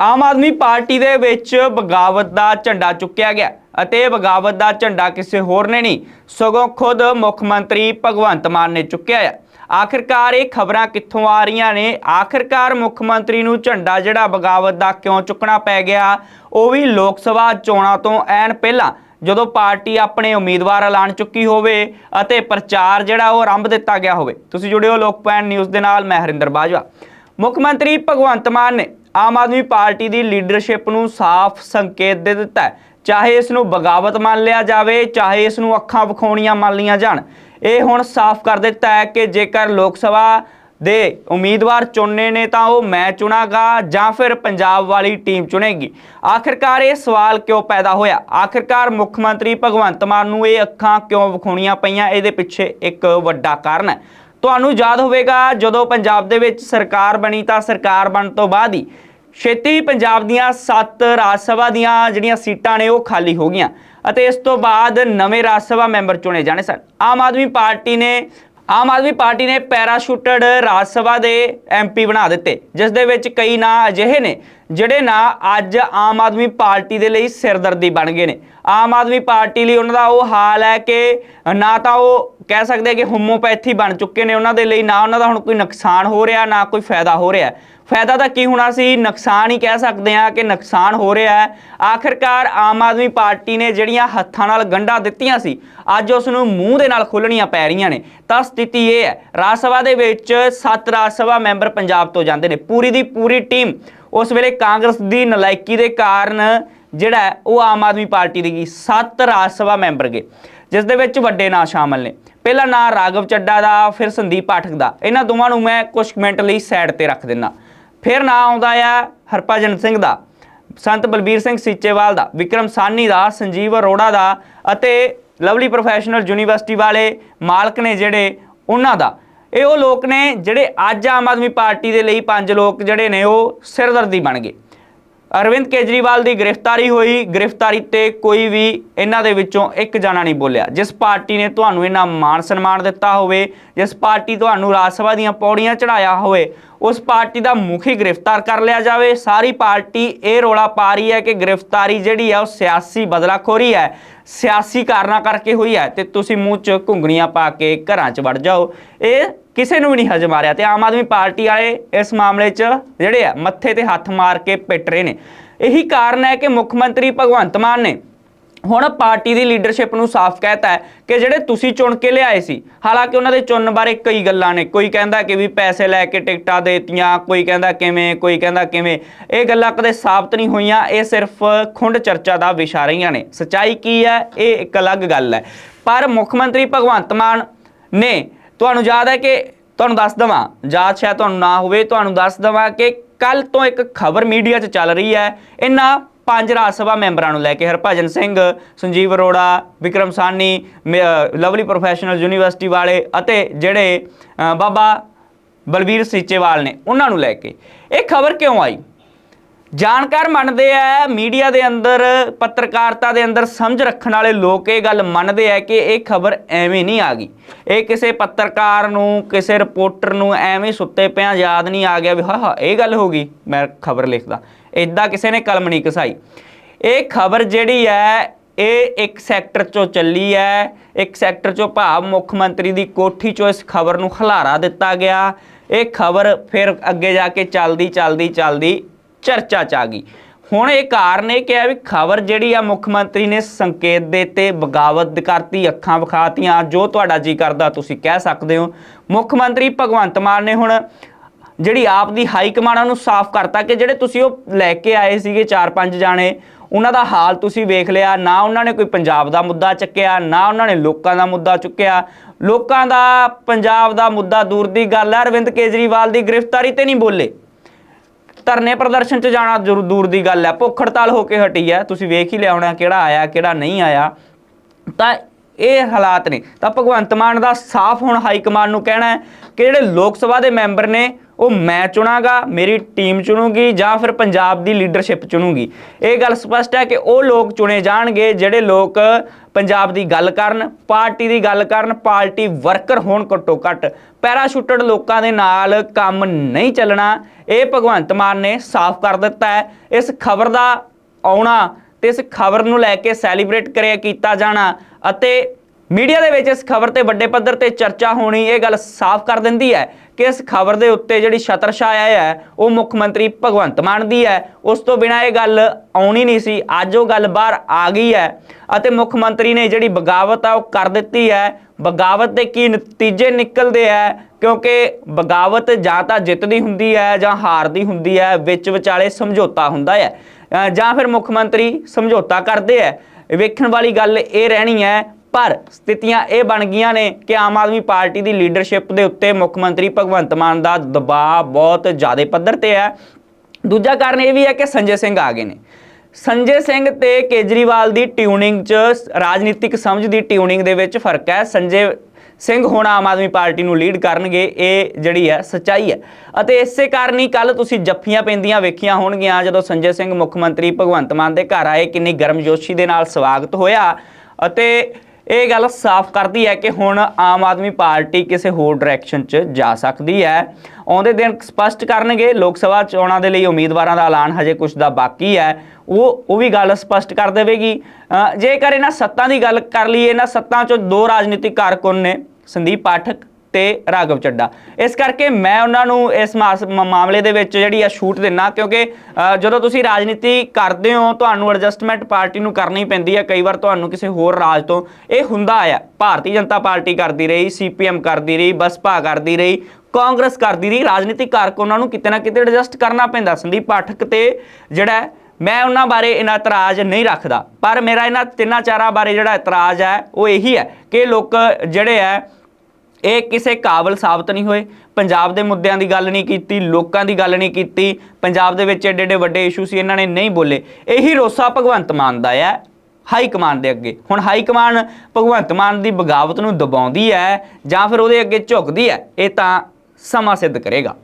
Aam Aadmi party ਦੇ ਵਿੱਚ ਬਗਾਵਤ ਦਾ ਝੰਡਾ ਚੁੱਕਿਆ ਗਿਆ ਅਤੇ ਬਗਾਵਤ ਦਾ ਝੰਡਾ ਕਿਸੇ ਹੋਰ ਨੇ ਨਹੀਂ, ਸਗੋਂ ਖੁਦ ਮੁੱਖ ਮੰਤਰੀ ਭਗਵੰਤ ਮਾਨ ਨੇ ਚੁੱਕਿਆ ਹੈ ਆਖਿਰਕਾਰ ਇਹ ਖਬਰਾਂ ਕਿੱਥੋਂ ਆ ਰਹੀਆਂ ਨੇ? ਆਖਿਰਕਾਰ ਮੁੱਖ ਮੰਤਰੀ ਨੂੰ ਝੰਡਾ ਜਿਹੜਾ ਬਗਾਵਤ ਦਾ ਕਿਉਂ ਚੁੱਕਣਾ ਪੈ ਗਿਆ? ਉਹ ਵੀ ਲੋਕ ਸਭਾ ਚੋਣਾਂ ਤੋਂ ਐਨ ਪਹਿਲਾਂ, ਜਦੋਂ ਪਾਰਟੀ ਆਪਣੇ ਉਮੀਦਵਾਰ ਐਲਾਨ ਚੁੱਕੀ ਹੋਵੇ ਅਤੇ ਪ੍ਰਚਾਰ ਜਿਹੜਾ ਉਹ ਆਰੰਭ ਦਿੱਤਾ ਗਿਆ ਹੋਵੇ। ਤੁਸੀਂ ਜੁੜਿਓ ਲੋਕਪੈਨ ਨਿਊਜ਼ ਦੇ ਨਾਲ, ਮੈਂ ਹਰਿੰਦਰ ਬਾਜਵਾ। ਮੁੱਖ ਮੰਤਰੀ ਭਗਵੰਤ ਮਾਨ ਨੇ ਆਮ ਆਦਮੀ ਪਾਰਟੀ ਦੀ ਲੀਡਰਸ਼ਿਪ ਨੂੰ ਸਾਫ਼ ਸੰਕੇਤ ਦੇ ਦਿੱਤਾ ਚਾਹੇ ਇਸ ਨੂੰ ਬਗਾਵਤ ਮੰਨ ਲਿਆ ਜਾਵੇ, ਚਾਹੇ ਇਸ ਨੂੰ ਅੱਖਾਂ ਵਿਖਾਉਣੀਆਂ ਮੰਨ ਲਈਆਂ ਜਾਣ। ਇਹ ਹੁਣ ਸਾਫ਼ ਕਰ ਦਿੱਤਾ ਹੈ ਕਿ ਜੇਕਰ ਲੋਕ ਸਭਾ ਦੇ ਉਮੀਦਵਾਰ ਚੁਣਨੇ ਨੇ ਤਾਂ ਉਹ ਮੈਂ ਚੁਣਾਗਾ ਜਾਂ ਫਿਰ ਪੰਜਾਬ ਵਾਲੀ ਟੀਮ ਚੁਣੇਗੀ। ਆਖਿਰਕਾਰ ਇਹ ਸਵਾਲ ਕਿਉਂ ਪੈਦਾ ਹੋਇਆ? ਆਖਿਰਕਾਰ ਮੁੱਖ ਮੰਤਰੀ ਭਗਵੰਤ ਮਾਨ ਨੂੰ ਇਹ ਅੱਖਾਂ ਕਿਉਂ ਵਿਖਾਉਣੀਆਂ ਪਈਆਂ? ਇਹਦੇ ਪਿੱਛੇ ਇੱਕ ਵੱਡਾ ਕਾਰਨ ਹੈ। ਤੁਹਾਨੂੰ ਯਾਦ ਹੋਵੇਗਾ, ਜਦੋਂ ਪੰਜਾਬ ਦੇ ਵਿੱਚ ਸਰਕਾਰ ਬਣੀ ਤਾਂ ਸਰਕਾਰ ਬਣਨ ਤੋਂ ਬਾਅਦ ਹੀ ਛੇਤੀ ਪੰਜਾਬ ਦੀਆਂ 7 ਰਾਜ ਸਭਾ ਦੀਆਂ ਜਿਹੜੀਆਂ ਸੀਟਾਂ ਨੇ ਉਹ ਖਾਲੀ ਹੋ ਗਈਆਂ ਅਤੇ ਇਸ ਤੋਂ ਬਾਅਦ ਨਵੇਂ ਰਾਜ ਸਭਾ ਮੈਂਬਰ ਚੁਣੇ ਜਾਣੇ ਸਨ। ਆਮ ਆਦਮੀ ਪਾਰਟੀ ਨੇ, ਆਮ ਆਦਮੀ ਪਾਰਟੀ ਨੇ ਪੈਰਾਸ਼ੂਟਡ ਰਾਜ ਸਭਾ ਦੇ ਐਮਪੀ ਬਣਾ ਦਿੱਤੇ, ਜਿਸ ਦੇ ਵਿੱਚ ਕਈ ਨਾਂ ਅਜਿਹੇ ਨੇ ਜਿਹੜੇ ਨਾ ਅੱਜ ਆਮ ਆਦਮੀ ਪਾਰਟੀ ਦੇ ਲਈ ਸਿਰਦਰਦੀ ਬਣ ਗਏ ਨੇ। ਆਮ ਆਦਮੀ ਪਾਰਟੀ ਲਈ ਉਹਨਾਂ ਦਾ ਉਹ ਹਾਲ ਹੈ ਕਿ ਨਾ ਤਾਂ ਉਹ ਕਹਿ ਸਕਦੇ ਕਿ ਹੋਮੋਪੈਥੀ ਬਣ ਚੁੱਕੇ ਨੇ ਉਹਨਾਂ ਦੇ ਲਈ, ਨਾ ਉਹਨਾਂ ਦਾ ਹੁਣ ਕੋਈ ਨੁਕਸਾਨ ਹੋ ਰਿਹਾ, ਨਾ ਕੋਈ ਫਾਇਦਾ ਹੋ ਰਿਹਾ। ਫਾਇਦਾ ਤਾਂ ਕੀ ਹੋਣਾ ਸੀ? ਨੁਕਸਾਨ ਹੀ ਕਹਿ ਸਕਦੇ ਆ ਕਿ ਨੁਕਸਾਨ ਹੋ ਰਿਹਾ ਹੈ। ਆਖਿਰਕਾਰ ਆਮ ਆਦਮੀ ਪਾਰਟੀ ਨੇ ਜਿਹੜੀਆਂ ਹੱਥਾਂ ਨਾਲ ਗੰਢਾਂ ਦਿੱਤੀਆਂ ਸੀ, ਅੱਜ ਉਸ ਨੂੰ ਮੂੰਹ ਦੇ ਨਾਲ ਖੋਲਣੀਆਂ ਪੈ ਰਹੀਆਂ ਨੇ। ਤਾਂ ਸਥਿਤੀ ਇਹ ਹੈ, ਰਾਜ ਸਭਾ ਦੇ ਵਿੱਚ 7 ਰਾਜ ਸਭਾ ਮੈਂਬਰ ਪੰਜਾਬ ਤੋਂ ਜਾਂਦੇ ਨੇ। ਪੂਰੀ ਦੀ ਪੂਰੀ ਟੀਮ ਉਸ ਵੇਲੇ ਕਾਂਗਰਸ ਦੀ ਨਲਾਇਕੀ ਦੇ ਕਾਰਨ ਜਿਹੜਾ ਉਹ ਆਮ ਆਦਮੀ ਪਾਰਟੀ ਦੀ ਗਈ ਸੱਤ ਰਾਜ ਸਭਾ ਮੈਂਬਰ ਗਏ, ਜਿਸ ਦੇ ਵਿੱਚ ਵੱਡੇ ਨਾਂ ਸ਼ਾਮਲ ਨੇ। ਪਹਿਲਾ ਨਾਂ ਰਾਘਵ ਚੱਡਾ ਦਾ, ਫਿਰ ਸੰਦੀਪ ਪਾਠਕ ਦਾ। ਇਹਨਾਂ ਦੋਵਾਂ ਨੂੰ ਮੈਂ ਕੁਝ ਮਿੰਟ ਲਈ ਸਾਈਡ ਤੇ ਰੱਖ ਦਿੰਦਾ। ਫਿਰ ਨਾਂ ਆਉਂਦਾ ਆ ਹਰਭਜਨ ਸਿੰਘ ਦਾ, ਸੰਤ ਬਲਬੀਰ ਸਿੰਘ ਸੀਚੇਵਾਲ ਦਾ, ਵਿਕਰਮ ਸਾਨੀ ਦਾ, ਸੰਜੀਵ ਅਰੋੜਾ ਦਾ ਅਤੇ ਲਵਲੀ ਪ੍ਰੋਫੈਸ਼ਨਲ ਯੂਨੀਵਰਸਿਟੀ ਵਾਲੇ ਮਾਲਕ ਨੇ ਜਿਹੜੇ, ਉਹਨਾਂ ਦਾ। ਇਹ ਉਹ ਲੋਕ ਨੇ ਜਿਹੜੇ ਅੱਜ ਆਮ ਆਦਮੀ ਪਾਰਟੀ ਦੇ ਲਈ ਪੰਜ ਲੋਕ ਜਿਹੜੇ ਨੇ ਉਹ ਸਿਰਦਰਦੀ ਬਣ ਗਏ। ਅਰਵਿੰਦ ਕੇਜਰੀਵਾਲ ਦੀ ਗ੍ਰਿਫਤਾਰੀ ਹੋਈ, ਗ੍ਰਿਫਤਾਰੀ ਤੇ ਕੋਈ ਵੀ ਇਹਨਾਂ ਦੇ ਵਿੱਚੋਂ ਇੱਕ ਜਣਾ ਨਹੀਂ ਬੋਲਿਆ। ਜਿਸ ਪਾਰਟੀ ਨੇ ਤੁਹਾਨੂੰ ਇਹਨਾਂ ਮਾਣ ਸਨਮਾਨ ਦਿੱਤਾ ਹੋਵੇ, ਜਿਸ ਪਾਰਟੀ ਤੁਹਾਨੂੰ ਰਾਜ ਸਭਾ ਦੀਆਂ ਪੌੜੀਆਂ ਚੜਾਇਆ ਹੋਵੇ, ਉਸ ਪਾਰਟੀ ਦਾ ਮੁਖੀ ਗ੍ਰਿਫਤਾਰ ਕਰ ਲਿਆ ਜਾਵੇ। ਸਾਰੀ ਪਾਰਟੀ ਇਹ ਰੋਲਾ ਪਾ ਰਹੀ ਹੈ ਕਿ ਗ੍ਰਿਫਤਾਰੀ ਜਿਹੜੀ ਹੈ ਉਹ ਸਿਆਸੀ ਬਦਲਾਖੋਰੀ ਹੈ, ਸਿਆਸੀ ਕਾਰਨਾਂ ਕਰਕੇ ਹੋਈ ਹੈ ਤੇ ਤੁਸੀਂ ਮੂੰਹ 'ਚ ਘੁੰਗਣੀਆਂ ਪਾ ਕੇ ਘਰਾਂ 'ਚ ਵੜ ਜਾਓ। ਇਹ ਕਿਸੇ ਨੂੰ ਵੀ ਨਹੀਂ ਹਜਮ ਆ ਰਿਹਾ। ਤੇ ਆਮ ਆਦਮੀ ਪਾਰਟੀ ਵਾਲੇ ਇਸ ਮਾਮਲੇ 'ਚ ਜਿਹੜੇ ਆ, ਮੱਥੇ ਤੇ ਹੱਥ ਮਾਰ ਕੇ ਪਿੱਟ ਰਹੇ ਨੇ। ਇਹੀ ਕਾਰਨ ਹੈ ਕਿ ਮੁੱਖ ਮੰਤਰੀ ਭਗਵੰਤ ਮਾਨ ਨੇ ਹੁਣ ਪਾਰਟੀ ਦੀ ਲੀਡਰਸ਼ਿਪ ਨੂੰ ਸਾਫ਼ ਕਹਿਤਾ ਹੈ ਕਿ ਜਿਹੜੇ ਤੁਸੀਂ ਚੁਣ ਕੇ ਲਿਆਏ ਸੀ, ਹਾਲਾਂਕਿ ਉਹਨਾਂ ਦੇ ਚੁਣਨ ਬਾਰੇ ਕਈ ਗੱਲਾਂ ਨੇ। ਕੋਈ ਕਹਿੰਦਾ ਕਿ ਵੀ ਪੈਸੇ ਲੈ ਕੇ ਟਿਕਟਾਂ ਦੇਤੀਆਂ, ਕੋਈ ਕਹਿੰਦਾ ਕਿਵੇਂ, ਕੋਈ ਕਹਿੰਦਾ ਕਿਵੇਂ। ਇਹ ਗੱਲਾਂ ਕਦੇ ਸਾਬਤ ਨਹੀਂ ਹੋਈਆਂ, ਇਹ ਸਿਰਫ ਖੁੰਡ ਚਰਚਾ ਦਾ ਵਿਸ਼ਾ ਰਹੀਆਂ ਨੇ। ਸਚਾਈ ਕੀ ਹੈ, ਇਹ ਇੱਕ ਅਲੱਗ ਗੱਲ ਹੈ। ਪਰ ਮੁੱਖ ਮੰਤਰੀ ਭਗਵੰਤ ਮਾਨ ਨੇ ਤੁਹਾਨੂੰ ਯਾਦ ਹੈ ਕਿ ਤੁਹਾਨੂੰ ਦੱਸ ਦਵਾਂ, ਯਾਦ ਸ਼ਾਇਦ ਤੁਹਾਨੂੰ ਨਾ ਹੋਵੇ, ਤੁਹਾਨੂੰ ਦੱਸ ਦਵਾਂ ਕਿ ਕੱਲ ਤੋਂ ਇੱਕ ਖਬਰ ਮੀਡੀਆ 'ਚ ਚੱਲ ਰਹੀ ਹੈ। ਇਹਨਾਂ ਪੰਜ ਰਾਜ ਸਭਾ ਮੈਂਬਰਾਂ ਨੂੰ ਲੈ ਕੇ Harbhajan Singh, Sanjeev Arora, Vikram Sahni Lovely Professional University ਵਾਲੇ ਅਤੇ ਜਿਹੜੇ ਬਾਬਾ ਬਲਬੀਰ ਸੀਚੇਵਾਲ ਨੇ ਉਹਨਾਂ ਨੂੰ ਲੈ ਕੇ। ਇਹ ਖਬਰ ਕਿਉਂ ਆਈ? ਜਾਣਕਾਰ ਮੰਨਦੇ ਆ, ਮੀਡੀਆ ਦੇ ਅੰਦਰ, ਪੱਤਰਕਾਰਤਾ ਦੇ ਅੰਦਰ ਸਮਝ ਰੱਖਣ ਵਾਲੇ ਲੋਕ ਇਹ ਗੱਲ ਮੰਨਦੇ ਆ ਕਿ ਇਹ ਖਬਰ ਐਵੇਂ ਨਹੀਂ ਆ ਗਈ। ਇਹ ਕਿਸੇ ਪੱਤਰਕਾਰ ਨੂੰ, ਕਿਸੇ ਰਿਪੋਰਟਰ ਨੂੰ ਐਵੇਂ ਸੁੱਤੇ ਪਿਆ ਯਾਦ ਨਹੀਂ ਆ ਗਿਆ ਵੀ ਹਾਂ ਹਾਂ, ਇਹ ਗੱਲ ਹੋ ਗਈ, ਮੈਂ ਖਬਰ ਲਿਖਦਾ। ਇਦਾਂ ਕਿਸੇ ਨੇ ਕਲਮ ਨਹੀਂ ਕਸਾਈ। ਇਹ ਖਬਰ ਜਿਹੜੀ ਹੈ ਇਹ ਇੱਕ ਸੈਕਟਰ ਚੋਂ ਚੱਲੀ ਹੈ ਇੱਕ ਸੈਕਟਰ ਚੋਂ ਭਾਵ ਮੁੱਖ ਮੰਤਰੀ ਦੀ ਕੋਠੀ ਚੋਂ ਇਸ ਖਬਰ ਨੂੰ ਖਲਾਰਾ ਦਿੱਤਾ ਗਿਆ। ਇਹ ਖਬਰ ਫਿਰ ਅੱਗੇ ਜਾ ਕੇ ਚੱਲਦੀ ਚੱਲਦੀ ਚੱਲਦੀ ਚਰਚਾ ਚ ਆ ਗਈ। ਹੁਣ ਇਹ ਕਾਰਨ ਇਹ ਕਿਹਾ ਵੀ ਖਬਰ ਜਿਹੜੀ ਆ ਮੁੱਖ ਮੰਤਰੀ ਨੇ ਸੰਕੇਤ ਦੇ ਤੇ ਬਗਾਵਤ ਕਰਤੀ, ਅੱਖਾਂ ਵਿਖਾਤੀਆਂ, ਜੋ ਤੁਹਾਡਾ ਜੀ ਕਰਦਾ ਤੁਸੀਂ ਕਹਿ ਸਕਦੇ ਹੋ। ਮੁੱਖ ਮੰਤਰੀ ਭਗਵੰਤ ਮਾਨ ਨੇ ਹੁਣ ਜਿਹੜੀ ਆਪ ਦੀ ਹਾਈ ਕਮਾਂਡ ਆ ਉਹਨੂੰ ਸਾਫ਼ ਕਰਤਾ ਕਿ ਜਿਹੜੇ ਤੁਸੀਂ ਉਹ ਲੈ ਕੇ ਆਏ ਸੀਗੇ 4-5 ਜਾਣੇ, ਉਹਨਾਂ ਦਾ ਹਾਲ ਤੁਸੀਂ ਵੇਖ ਲਿਆ, ਨਾ ਉਹਨਾਂ ਨੇ ਕੋਈ ਪੰਜਾਬ ਦਾ ਮੁੱਦਾ ਚੱਕਿਆ, ਨਾ ਉਹਨਾਂ ਨੇ ਲੋਕਾਂ ਦਾ ਮੁੱਦਾ ਚੁੱਕਿਆ। ਲੋਕਾਂ ਦਾ ਪੰਜਾਬ ਦਾ ਮੁੱਦਾ ਦੂਰ ਦੀ ਗੱਲ ਹੈ ਅਰਵਿੰਦ ਕੇਜਰੀਵਾਲ ਦੀ ਗ੍ਰਿਫਤਾਰੀ ਤੇ ਨਹੀਂ ਬੋਲੇ। ਧਰਨੇ ਪ੍ਰਦਰਸ਼ਨ 'ਚ ਜਾਣਾ ਦੂਰ ਦੀ ਗੱਲ ਹੈ ਭੁੱਖ ਹੜਤਾਲ ਹੋ ਕੇ ਹਟੀ ਹੈ ਤੁਸੀਂ ਵੇਖ ਹੀ ਲਿਆ ਹੋਣਾ ਕਿਹੜਾ ਆਇਆ, ਕਿਹੜਾ ਨਹੀਂ ਆਇਆ। ਤਾਂ ਇਹ ਹਾਲਾਤ ਨੇ। ਤਾਂ ਭਗਵੰਤ ਮਾਨ ਦਾ ਸਾਫ਼ ਹੁਣ ਹਾਈ ਕਮਾਂਡ ਨੂੰ ਕਹਿਣਾ ਹੈ ਕਿ ਜਿਹੜੇ ਲੋਕ ਸਭਾ ਦੇ ਮੈਂਬਰ ਨੇ ਉਹ ਮੈਂ ਚੁਣਾਗਾ, ਮੇਰੀ ਟੀਮ ਚੁਣੂਗੀ ਜਾਂ ਫਿਰ ਪੰਜਾਬ ਦੀ ਲੀਡਰਸ਼ਿਪ ਚੁਣੂਗੀ। ਇਹ ਗੱਲ ਸਪਸ਼ਟ ਹੈ ਕਿ ਉਹ ਲੋਕ ਚੁਣੇ ਜਾਣਗੇ ਜਿਹੜੇ ਲੋਕ ਪੰਜਾਬ ਦੀ ਗੱਲ ਕਰਨ, ਪਾਰਟੀ ਦੀ ਗੱਲ ਕਰਨ, ਪਾਰਟੀ ਵਰਕਰ ਹੋਣ ਘੱਟੋ ਘੱਟ। ਪੈਰਾਸ਼ੂਟਡ ਲੋਕਾਂ ਦੇ ਨਾਲ ਕੰਮ ਨਹੀਂ ਚੱਲਣਾ। ਇਹ ਭਗਵੰਤ ਮਾਨ ਨੇ ਸਾਫ਼ ਕਰ ਦਿੱਤਾ ਹੈ। ਇਸ ਖਬਰ ਦਾ ਆਉਣਾ ਤੇ ਇਸ ਖਬਰ ਨੂੰ ਲੈ ਕੇ ਸੈਲੀਬ੍ਰੇਟ ਕਰਿਆ ਕੀਤਾ ਜਾਣਾ ਅਤੇ ਮੀਡੀਆ ਦੇ ਵਿੱਚ ਇਸ ਖਬਰ ਤੇ ਵੱਡੇ ਪੱਧਰ ਤੇ ਚਰਚਾ ਹੋਣੀ, ਇਹ ਗੱਲ ਸਾਫ਼ ਕਰ ਦਿੰਦੀ ਹੈ। ਕਿਸ ਖਬਰ ਦੇ ਉੱਤੇ ਜਿਹੜੀ ਛਤਰ ਛਾਇਆ ਹੈ, ਉਹ ਮੁੱਖ ਮੰਤਰੀ ਭਗਵੰਤ ਮਾਨ ਦੀ ਹੈ। ਉਸ ਤੋਂ ਬਿਨਾ ਇਹ ਗੱਲ ਆਉਣੀ ਨਹੀਂ ਸੀ। ਅੱਜ ਉਹ ਗੱਲ ਬਾਹਰ ਆ ਗਈ ਹੈ ਅਤੇ ਮੁੱਖ ਮੰਤਰੀ ਨੇ ਜਿਹੜੀ ਬਗਾਵਤ ਆ, ਉਹ ਕਰ ਦਿੱਤੀ ਹੈ। ਬਗਾਵਤ ਦੇ ਕੀ ਨਤੀਜੇ ਨਿਕਲਦੇ ਆ? ਕਿਉਂਕਿ ਬਗਾਵਤ ਜਾਂ ਤਾਂ ਜਿੱਤਦੀ ਹੁੰਦੀ ਹੈ ਜਾਂ ਹਾਰਦੀ ਹੁੰਦੀ ਹੈ, ਵਿੱਚ ਵਿਚਾਲੇ ਸਮਝੌਤਾ ਹੁੰਦਾ ਹੈ। ਜਾਂ ਫਿਰ ਮੁੱਖ ਮੰਤਰੀ ਸਮਝੌਤਾ ਕਰਦੇ ਆ ਵੇਖਣ ਵਾਲੀ ਗੱਲ ਇਹ ਰਹਿਣੀ ਹੈ ਪਰ ਸਥਿਤੀਆਂ ਇਹ ਬਣ ਗਈਆਂ ਨੇ ਕਿ ਆਮ ਆਦਮੀ ਪਾਰਟੀ ਦੀ ਲੀਡਰਸ਼ਿਪ ਦੇ ਉੱਤੇ ਮੁੱਖ ਮੰਤਰੀ ਭਗਵੰਤ ਮਾਨ ਦਾ ਦਬਾਅ ਬਹੁਤ ਜ਼ਿਆਦਾ ਪੱਧਰ ਤੇ ਹੈ। ਦੂਜਾ ਕਾਰਨ ਇਹ ਵੀ ਹੈ ਕਿ ਸੰਜੇ ਸਿੰਘ ਆ ਗਏ ਨੇ। ਸੰਜੇ ਸਿੰਘ ਤੇ ਕੇਜਰੀਵਾਲ ਦੀ ਟਿਊਨਿੰਗ 'ਚ ਰਾਜਨੀਤਿਕ ਸਮਝ ਦੀ ਟਿਊਨਿੰਗ ਦੇ ਵਿੱਚ ਫ਼ਰਕ ਹੈ। ਸੰਜੇ ਸਿੰਘ ਹੁਣ ਆਮ ਆਦਮੀ ਪਾਰਟੀ ਨੂੰ ਲੀਡ ਕਰਨਗੇ, ਇਹ ਜਿਹੜੀ ਹੈ ਸੱਚਾਈ ਹੈ। ਅਤੇ ਇਸੇ ਕਾਰਨ ਹੀ ਕੱਲ ਤੁਸੀਂ ਜੱਫੀਆਂ ਪੈਂਦੀਆਂ ਵੇਖੀਆਂ ਹੋਣਗੀਆਂ, ਜਦੋਂ ਸੰਜੇ ਸਿੰਘ ਮੁੱਖ ਮੰਤਰੀ ਭਗਵੰਤ ਮਾਨ ਦੇ ਘਰ ਆਏ, ਕਿੰਨੀ ਗਰਮਜੋਸ਼ੀ ਦੇ ਨਾਲ ਸਵਾਗਤ ਹੋਇਆ। ਅਤੇ ਇਹ ਗੱਲ ਸਾਫ਼ ਕਰਦੀ ਹੈ ਕਿ ਹੁਣ ਆਮ ਆਦਮੀ ਪਾਰਟੀ ਕਿਸੇ ਹੋਰ ਡਾਇਰੈਕਸ਼ਨ 'ਚ ਜਾ ਸਕਦੀ ਹੈ। ਆਉਂਦੇ ਦਿਨ ਸਪਸ਼ਟ ਕਰਨਗੇ, ਲੋਕ ਸਭਾ ਚੋਣਾਂ ਦੇ ਲਈ ਉਮੀਦਵਾਰਾਂ ਦਾ ਐਲਾਨ ਹਜੇ ਕੁਝ ਦਾ ਬਾਕੀ ਹੈ। ਉਹ ਉਹ ਵੀ ਗੱਲ ਸਪਸ਼ਟ ਕਰ ਦੇਵੇਗੀ। ਜੇਕਰ ਇਹਨਾਂ ਸੱਤਾਂ ਦੀ ਗੱਲ ਕਰ ਲਈਏ, ਇਹਨਾਂ ਸੱਤਾਂ 'ਚੋਂ ਦੋ ਰਾਜਨੀਤਿਕ ਕਾਰਕੁਨ ਨੇ, ਸੰਦੀਪ ਪਾਠਕ। ਤੇ ਰਾਘਵ ਚੱਡਾ। ਇਸ ਕਰਕੇ ਮੈਂ ਉਹਨਾਂ ਨੂੰ ਇਸ ਮਾਸ- ਮ- ਮਾਮਲੇ ਦੇ ਵਿੱਚ ਜਿਹੜੀ ਆ ਛੂਟ ਦਿੰਨਾ, ਕਿਉਂਕਿ ਜਦੋਂ ਤੁਸੀਂ ਰਾਜਨੀਤੀ ਕਰਦੇ ਹੋ, ਤੁਹਾਨੂੰ ਐਡਜਸਟਮੈਂਟ ਪਾਰਟੀ ਨੂੰ ਕਰਨੀ ਪੈਂਦੀ ਹੈ ਕਈ ਵਾਰ ਤੁਹਾਨੂੰ ਕਿਸੇ ਹੋਰ ਰਾਜ ਤੋਂ ਇਹ ਹੁੰਦਾ ਆ। ਭਾਰਤੀ ਜਨਤਾ ਪਾਰਟੀ ਕਰਦੀ ਰਹੀ ਸੀਪੀਐਮ ਕਰਦੀ ਰਹੀ, ਬਸਪਾ ਕਰਦੀ ਰਹੀ, ਕਾਂਗਰਸ ਕਰਦੀ ਰਹੀ, ਰਾਜਨੀਤਿਕ ਕਾਰਕੁਨਾਂ ਨੂੰ ਕਿਤੇ ਨਾ ਕਿਤੇ ਐਡਜਸਟ ਕਰਨਾ ਪੈਂਦਾ। ਸੰਦੀਪ ਪਾਠਕ ਤੇ ਜਿਹੜਾ ਮੈਂ ਉਹਨਾਂ ਬਾਰੇ ਇਹਨਾਂ ਇਤਰਾਜ਼ ਨਹੀਂ ਰੱਖਦਾ। ਪਰ ਮੇਰਾ ਇਹਨਾਂ ਤਿੰਨਾਂ ਚਾਰਾਂ ਬਾਰੇ ਜਿਹੜਾ ਇਤਰਾਜ਼ ਹੈ, ਉਹ ਇਹੀ ਹੈ ਕਿ ਲੋਕ ਜਿਹੜੇ ਹੈ ਇਹ ਕਿਸੇ ਕਾਬਲ ਸਾਬਤ ਨਹੀਂ ਹੋਏ। ਪੰਜਾਬ ਦੇ ਮੁੱਦਿਆਂ ਦੀ ਗੱਲ ਨਹੀਂ ਕੀਤੀ, ਲੋਕਾਂ ਦੀ ਗੱਲ ਨਹੀਂ ਕੀਤੀ। ਪੰਜਾਬ ਦੇ ਵਿੱਚ ਏਡੇ ਏਡੇ ਵੱਡੇ ਇਸ਼ੂ ਸੀ, ਇਹਨਾਂ ਨੇ ਨਹੀਂ ਬੋਲੇ। ਇਹੀ ਰੋਸਾ ਭਗਵੰਤ ਮਾਨ ਦਾ ਹੈ ਹਾਈ ਕਮਾਂਡ ਦੇ ਅੱਗੇ। ਹੁਣ ਹਾਈ ਕਮਾਂਡ ਭਗਵੰਤ ਮਾਨ ਦੀ ਬਗਾਵਤ ਨੂੰ ਦਬਾਉਂਦੀ ਹੈ ਜਾਂ ਫਿਰ ਉਹਦੇ ਅੱਗੇ ਝੁਕਦੀ ਹੈ, ਇਹ ਤਾਂ ਸਮਾਂ ਸਿੱਧ ਕਰੇਗਾ।